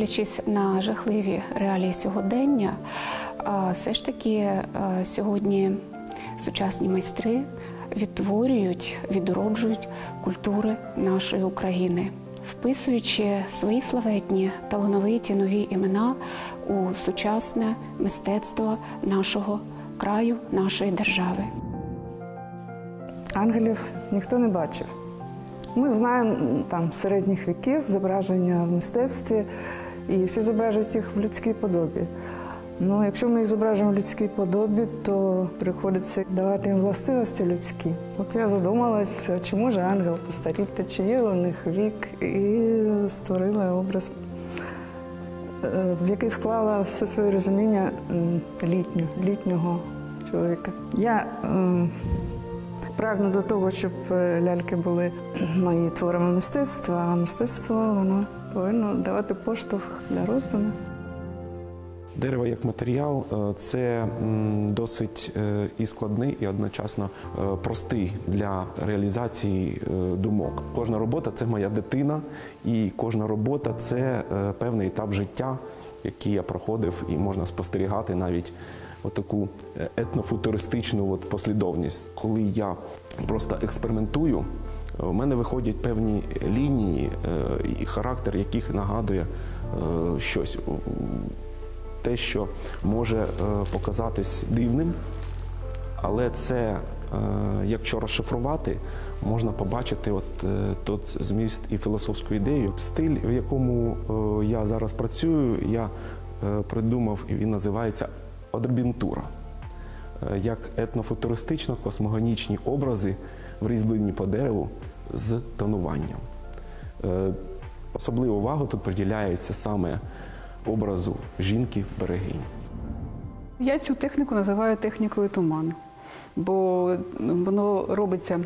дивлячись на жахливі реалії сьогодення, все ж таки сьогодні сучасні майстри відтворюють, відроджують культури нашої України, вписуючи свої славетні талановиті нові імена у сучасне мистецтво нашого краю, нашої держави. Ангелів ніхто не бачив. Ми знаємо там середніх віків зображення в мистецтві, і всі зображують їх в людській подобі. Ну, якщо ми їх зображуємо в людській подобі, то приходиться давати їм властивості людські. От я задумалась, чи може ангел постаріти, чи є у них вік, і створила образ, е, в який вклала все своє розуміння літню, літнього чоловіка. Я е, прагну до того, щоб е, ляльки були мої творами мистецтва, а мистецтво воно повинно давати поштовх для роздуму. Дерево як матеріал е, це досить е, і складний, і одночасно е, простий для реалізації думок. Кожна робота це моя дитина, і кожна робота це певний етап життя, який я проходив, і можна спостерігати навіть отаку е, етнофутуристичну от послідовність. Коли я просто експериментую, у мене виходять певні лінії е, і характер, яких нагадує е, щось те, що може е, показатись дивним, але це, е, якщо розшифрувати, можна побачити от е, тот зміст і філософську ідею. Стиль, в якому е, я зараз працюю, я е, придумав, і він називається одрбінтура. Е, Як етнофутуристично-космогонічні образи в різьбленні по дереву з тонуванням. Е, Особливу увагу тут приділяється саме образу жінки-берегині. Я цю техніку називаю технікою туману, бо воно робиться.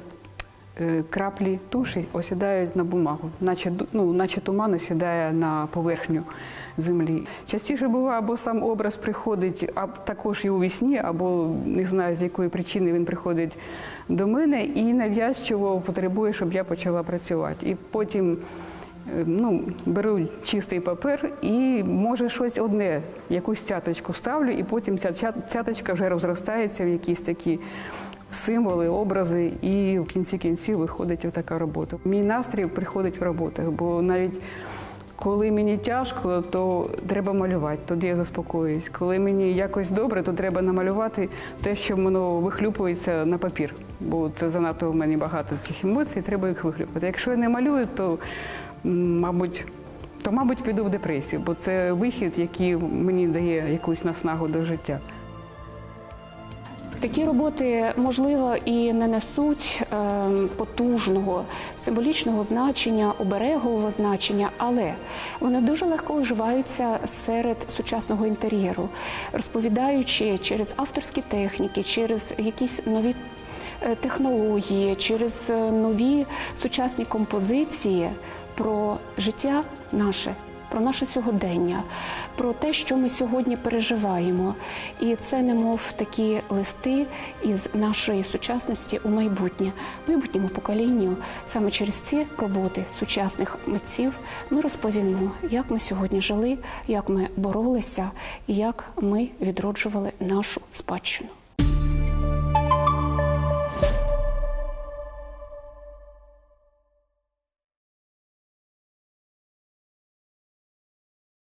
Е, Краплі туші осідають на бумагу, наче, ну, наче туман осідає на поверхню землі. Частіше буває, або сам образ приходить, а також і у вісні, або не знаю з якої причини він приходить до мене і нав'язчиво потребує, щоб я почала працювати. І потім Е, ну, беру чистий папер і може щось одне, якусь цяточку ставлю, і потім ця ця- цяточка вже розростається в якісь такі символи, образи, і в кінці кінців виходить така робота. Мій настрій приходить в роботах, бо навіть коли мені тяжко, то треба малювати, тоді я заспокоююсь. Коли мені якось добре, то треба намалювати те, що воно вихлюпується на папір. Бо це занадто в мене багато цих емоцій, треба їх вихлюпати. Якщо я не малюю, то мабуть, то мабуть піду в депресію, бо це вихід, який мені дає якусь наснагу до життя. Такі роботи, можливо, і не несуть ем, потужного символічного значення, оберегового значення, але вони дуже легко вживаються серед сучасного інтер'єру, розповідаючи через авторські техніки, через якісь нові е, технології, через е, нові сучасні композиції про життя наше про наше сьогодення, про те, що ми сьогодні переживаємо. І це немов такі листи із нашої сучасності у майбутнє, майбутньому поколінню. Саме через ці роботи сучасних митців ми розповімо, як ми сьогодні жили, як ми боролися як ми відроджували нашу спадщину.